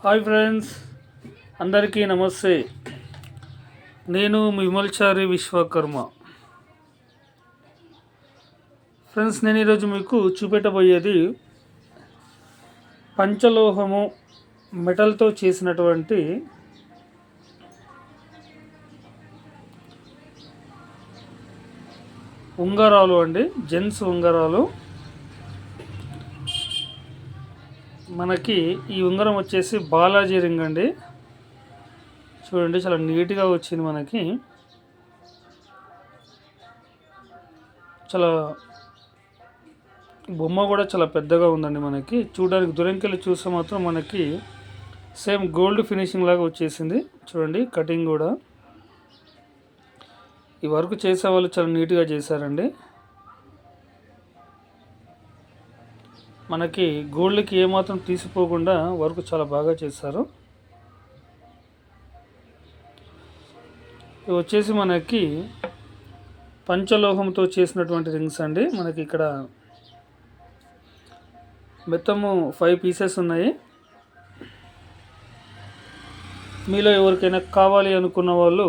Hi friends అందరికీ నమస్తే. నేను విమల్చారి విశ్వకర్మ. ఫ్రెండ్స్ నేను ఈరోజు మీకు చూపెట్టబోయేది పంచలోహము మెటల్తో చేసినటువంటి ఉంగరాలు అండి జెంట్స్ ఉంగరాలు. మనకి ఈ ఉంగరం వచ్చేసి బాలాజీ రింగ్ అండి. చూడండి చాలా నీట్గా వచ్చింది మనకి. చాలా బొమ్మ కూడా చాలా పెద్దగా ఉందండి మనకి. చూడడానికి దూరంకెళ్ళి చూస్తే మాత్రం మనకి సేమ్ గోల్డ్ ఫినిషింగ్ లాగా వచ్చేసింది. చూడండి కటింగ్ కూడా. ఈ వర్క్ చేసే వాళ్ళు చాలా నీట్గా చేశారండి. మనకి గోల్డ్కి ఏమాత్రం తీసిపోకుండా వర్క్ చాలా బాగా చేస్తారు. ఇవి వచ్చేసి మనకి పంచలోహంతో చేసినటువంటి రింగ్స్ అండి. మనకి ఇక్కడ మొత్తము ఫైవ్ పీసెస్ ఉన్నాయి. మీలో ఎవరికైనా కావాలి అనుకున్న వాళ్ళు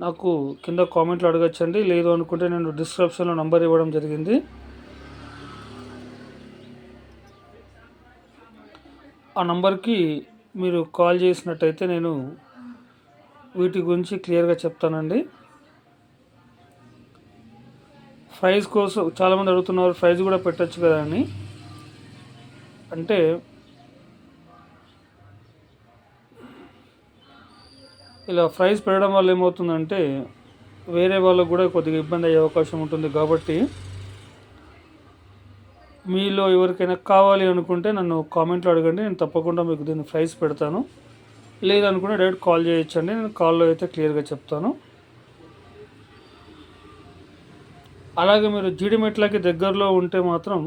నాకు కింద కామెంట్లు అడగచ్చండి. లేదు అనుకుంటే నేను డిస్క్రిప్షన్లో నంబర్ ఇవ్వడం జరిగింది. ఆ నంబర్కి మీరు కాల్ చేసినట్టయితే నేను వీటి గురించి క్లియర్గా చెప్తానండి. ప్రైజ్ కోసం చాలామంది అడుగుతున్నారు ప్రైజ్ కూడా పెట్టచ్చు కదా అని. అంటే ఇలా ఫ్రైజ్ పెట్టడం వల్ల ఏమవుతుందంటే వేరే వాళ్ళకు కూడా కొద్దిగా ఇబ్బంది అయ్యే అవకాశం ఉంటుంది కాబట్టి మీలో ఎవరికైనా కావాలి అనుకుంటే నన్ను కామెంట్లో అడగండి నేను తప్పకుండా మీకు దీన్ని ప్రైస్ పెడతాను. లేదనుకుంటే డైరెక్ట్ కాల్ చేయొచ్చండి నేను కాల్లో అయితే క్లియర్గా చెప్తాను. అలాగే మీరు జీడిమెట్లకి దగ్గరలో ఉంటే మాత్రం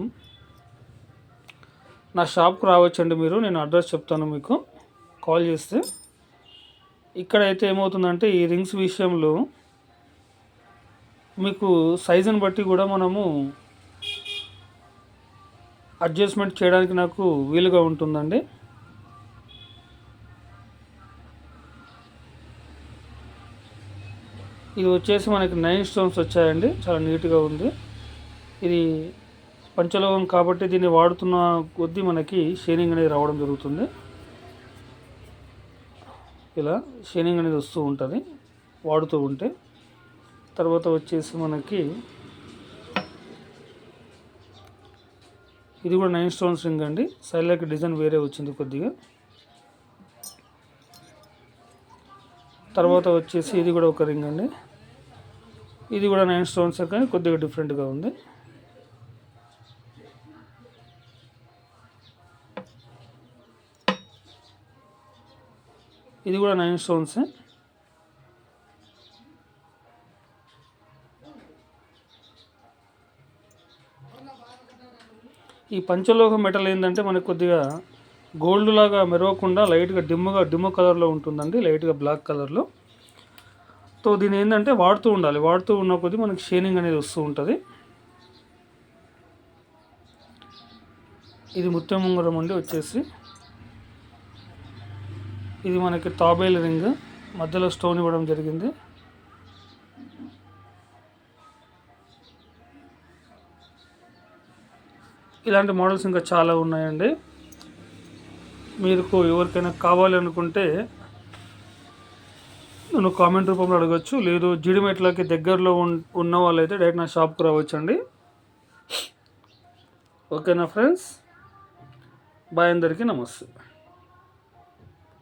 నా షాప్కి రావచ్చండి మీరు నేను అడ్రస్ చెప్తాను మీకు. కాల్ చేస్తే ఇక్కడైతే ఏమవుతుందంటే ఈ రింగ్స్ విషయంలో మీకు సైజుని బట్టి కూడా మనము అడ్జస్ట్మెంట్ చేయడానికి నాకు వీలుగా ఉంటుందండి. ఇది వచ్చేసి మనకి నైన్ స్టోన్స్ వచ్చాయండి. చాలా నీట్గా ఉంది. ఇది పంచలోహం కాబట్టి దీన్ని వాడుతున్న కొద్దీ మనకి షేనింగ్ అనేది రావడం జరుగుతుంది. ఇలా షేనింగ్ అనేది వస్తూ ఉంటుంది వాడుతూ ఉంటే. తర్వాత వచ్చేసి మనకి ఇది కూడా నైన్ స్టోన్స్ రింగ్ అండి. సైడ్లకి డిజైన్ వేరే వచ్చింది కొద్దిగా. తర్వాత వచ్చేసి ఇది కూడా ఒక రింగ్ అండి. ఇది కూడా నైన్ స్టోన్స్ కానీ కొద్దిగా డిఫరెంట్గా ఉంది. ఇది కూడా నైన్ స్టోన్స్ ఈ పంచలోహ మెటల్ ఏంటంటే మనకు కొద్దిగా గోల్డ్ లాగా మెరవకుండా లైట్గా డిమ్గా డిమ్ కలర్లో ఉంటుందండి. లైట్గా బ్లాక్ కలర్లో. సో దీని ఏంటంటే వాడుతూ ఉండాలి. వాడుతూ ఉన్న కొద్దీ మనకి షేనింగ్ అనేది వస్తూ ఉంటుంది. ఇది ముత్యం ఉంగరం అండి వచ్చేసి. ఇది మనకి తాబేల్ రింగ్. మధ్యలో స్టోన్ ఇవ్వడం జరిగింది. ఇలాంటి మోడల్స్ ఇంకా చాలా ఉన్నాయండి. మీరు ఎవరికైనా కావాలి అనుకుంటే నన్ను కామెంట్ రూపంలో అడగచ్చు. లేదు జిడిమెట్లకి దగ్గరలో ఉన్న వాళ్ళైతే డైరెక్ట్ నా షాప్కి రావచ్చండి. ఓకేనా ఫ్రెండ్స్? బాయ్ అందరికీ నమస్తే.